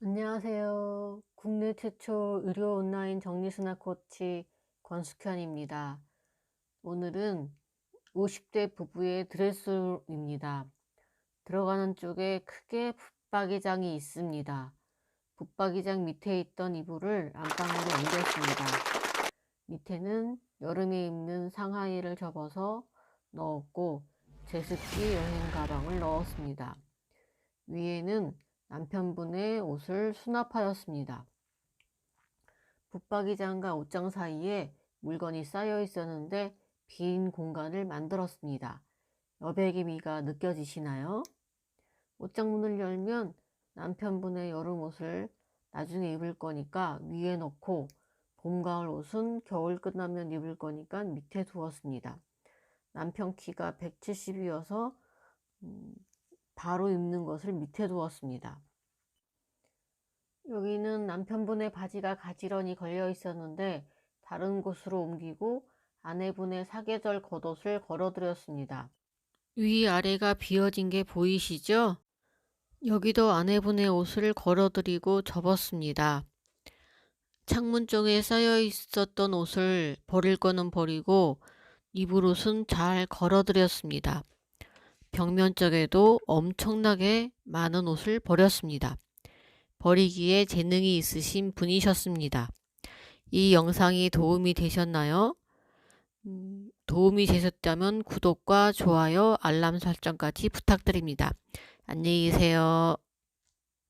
안녕하세요. 국내 최초 의료 온라인 정리수납 코치 권숙현입니다. 오늘은 50대 부부의 드레스룸입니다. 들어가는 쪽에 크게 붙박이장이 있습니다. 붙박이장 밑에 있던 이불을 안방으로 옮겼습니다. 밑에는 여름에 입는 상하이를 접어서 넣었고 제습기 여행 가방을 넣었습니다. 위에는 남편분의 옷을 수납하였습니다. 붙박이장과 옷장 사이에 물건이 쌓여 있었는데 빈 공간을 만들었습니다. 여백의 미가 느껴지시나요? 옷장 문을 열면 남편분의 여름 옷을 나중에 입을 거니까 위에 넣고 봄, 가을 옷은 겨울 끝나면 입을 거니까 밑에 두었습니다. 남편 키가 170이어서 음, 바로 입는 것을 밑에 두었습니다. 여기는 남편분의 바지가 가지런히 걸려 있었는데 다른 곳으로 옮기고 아내분의 사계절 겉옷을 걸어드렸습니다. 위아래가 비어진 게 보이시죠? 여기도 아내분의 옷을 걸어드리고 접었습니다. 창문 쪽에 쌓여 있었던 옷을 버릴 거는 버리고 입을 옷은 잘 걸어드렸습니다. 벽면 쪽에도 엄청나게 많은 옷을 버렸습니다. 버리기에 재능이 있으신 분이셨습니다. 이 영상이 도움이 되셨나요? 음, 도움이 되셨다면 구독과 좋아요, 알람 설정까지 부탁드립니다. 안녕히 계세요.